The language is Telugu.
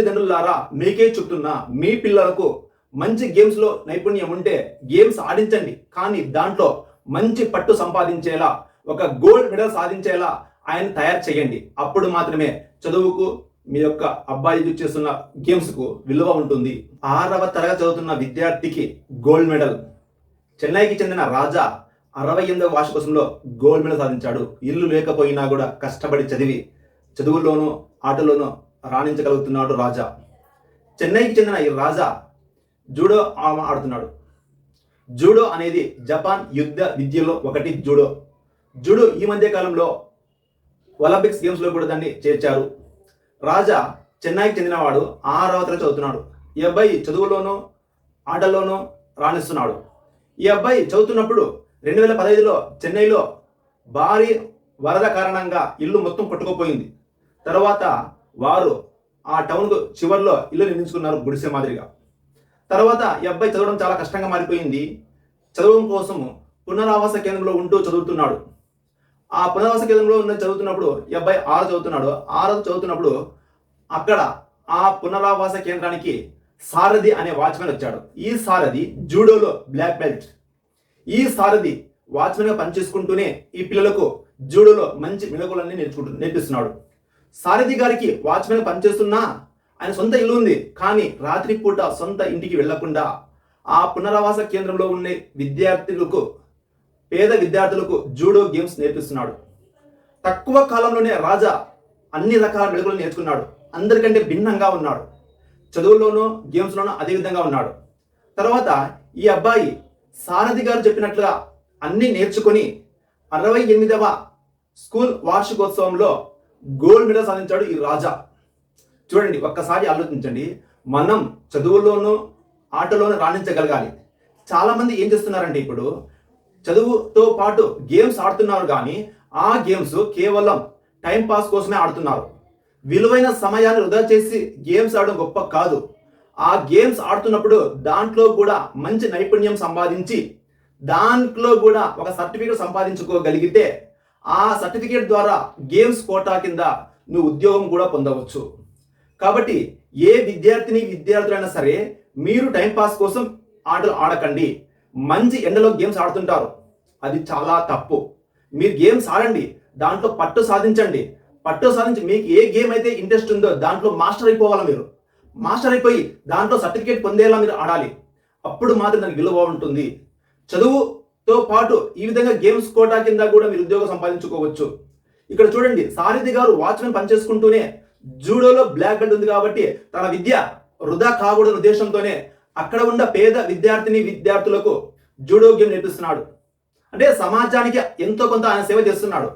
తల్లిదండ్రులారా మీకే చెప్తున్నా మీ పిల్లలకు మంచి గేమ్స్లో నైపుణ్యం ఉంటే గేమ్స్ ఆడించండి. కానీ దాంట్లో మంచి పట్టు సంపాదించేలా ఒక గోల్డ్ మెడల్ సాధించేలా ఆయన తయారు చేయండి. అప్పుడు మాత్రమే చదువుకు మీ యొక్క అబ్బాయి చేస్తున్న గేమ్స్కు విలువ ఉంటుంది. ఆరవ తరగతి చదువుతున్న విద్యార్థికి గోల్డ్ మెడల్ చెన్నైకి చెందిన రాజా అరవై ఎనిమిదవ వార్షికోత్సవంలో గోల్డ్ మెడల్ సాధించాడు. ఇల్లు లేకపోయినా కూడా కష్టపడి చదివి చదువుల్లోనూ ఆటలోనూ రాణించగలుగుతున్నాడు రాజా. చెన్నైకి చెందిన ఈ రాజా జూడో ఆడుతున్నాడు. జూడో అనేది జపాన్ యుద్ధ విద్యలో ఒకటి జూడో. జూడో ఈ మధ్య కాలంలో ఒలింపిక్స్ గేమ్స్లో కూడా దాన్ని చేర్చారు. రాజా చెన్నైకి చెందినవాడు ఆరవ తరగతి చదువుతున్నాడు. ఈ అబ్బాయి చదువులోనూ ఆటల్లోనూ రాణిస్తున్నాడు. ఈ అబ్బాయి చదువుతున్నప్పుడు రెండు వేల పదహైదులో చెన్నైలో భారీ వరద కారణంగా ఇల్లు మొత్తం కొట్టుకుపోయింది తర్వాత వారు ఆ టౌన్కు చివర్లో ఇల్లు నిర్మించుకున్నారు గుడిసె మాదిరిగా. తర్వాత ఈ అబ్బాయి చదవడం చాలా కష్టంగా మారిపోయింది. చదవడం కోసం పునరావాస కేంద్రంలో ఉంటూ చదువుతున్నాడు. ఆ పునరావాస కేంద్రంలో ఉన్న చదువుతున్నప్పుడు ఈ అబ్బాయి ఆరు చదువుతున్నాడు. ఆరు చదువుతున్నప్పుడు అక్కడ ఆ పునరావాస కేంద్రానికి సారథి అనే వాచ్మెన్ వచ్చాడు. ఈ సారథి జూడోలో బ్లాక్ బెల్ట్. ఈ సారథి వాచ్మెన్గా పనిచేసుకుంటూనే ఈ పిల్లలకు జూడోలో మంచి మెలకులన్నీ నేర్చుకుంటు నేర్పిస్తున్నాడు. సారథి గారికి వాచ్మెన్ పనిచేస్తున్నా ఆయన సొంత ఇల్లు ఉంది కానీ రాత్రిపూట సొంత ఇంటికి వెళ్ళకుండా ఆ పునరావాస కేంద్రంలో ఉండే విద్యార్థులకు పేద విద్యార్థులకు జూడో గేమ్స్ నేర్పిస్తున్నాడు. తక్కువ కాలంలోనే రాజా అన్ని రకాల మెళకులు నేర్చుకున్నాడు. అందరికంటే భిన్నంగా ఉన్నాడు. చదువుల్లోనూ గేమ్స్లోనూ అదే విధంగా ఉన్నాడు. తర్వాత ఈ అబ్బాయి సారథి గారు చెప్పినట్లుగా అన్ని నేర్చుకొని అరవై ఎనిమిదవ స్కూల్ వార్షికోత్సవంలో గోల్డ్ మెడల్ సాధించాడు ఈ రాజా. చూడండి ఒక్కసారి ఆలోచించండి. మనం చదువుల్లోనూ ఆటలోనూ రాణించగలగాలి. చాలామంది ఏం చేస్తున్నారంటే ఇప్పుడు చదువుతో పాటు గేమ్స్ ఆడుతున్నారు కానీ ఆ గేమ్స్ కేవలం టైం పాస్ కోసమే ఆడుతున్నారు. విలువైన సమయాన్ని వృధా చేసి గేమ్స్ ఆడడం గొప్ప కాదు. ఆ గేమ్స్ ఆడుతున్నప్పుడు దాంట్లో కూడా మంచి నైపుణ్యం సంపాదించి దాంట్లో కూడా ఒక సర్టిఫికేట్ సంపాదించుకోగలిగితే ఆ సర్టిఫికేట్ ద్వారా గేమ్స్ కోటా కింద నువ్వు ఉద్యోగం కూడా పొందవచ్చు. కాబట్టి ఏ విద్యార్థిని విద్యార్థులైనా సరే మీరు టైంపాస్ కోసం ఆటలు ఆడకండి. మంచి ఎండలో గేమ్స్ ఆడుతుంటారు. అది చాలా తప్పు. మీరు గేమ్స్ ఆడండి. దాంట్లో పట్టు సాధించండి. పట్టు సాధించి మీకు ఏ గేమ్ అయితే ఇంట్రెస్ట్ ఉందో దాంట్లో మాస్టర్ అయిపోవాలి మీరు. మాస్టర్ అయిపోయి దాంట్లో సర్టిఫికేట్ పొందేలా మీరు ఆడాలి. అప్పుడు మాత్రం దానికి విలువ ఉంటుంది. చదువు తో పాటు ఈ విధంగా గేమ్స్ కోటా కింద కూడా మీరు ఉద్యోగం సంపాదించుకోవచ్చు. ఇక్కడ చూడండి సారథి గారు వాచ్మెన్ పనిచేసుకుంటూనే జూడోలో బ్లాక్ బెల్ట్ ఉంది కాబట్టి తన విద్య వృధా కాకూడని ఉద్దేశంతోనే అక్కడ ఉన్న పేద విద్యార్థిని విద్యార్థులకు జూడో గేమ్ నేర్పిస్తున్నాడు. అంటే సమాజానికి ఎంతో కొంత ఆయన సేవ చేస్తున్నాడు.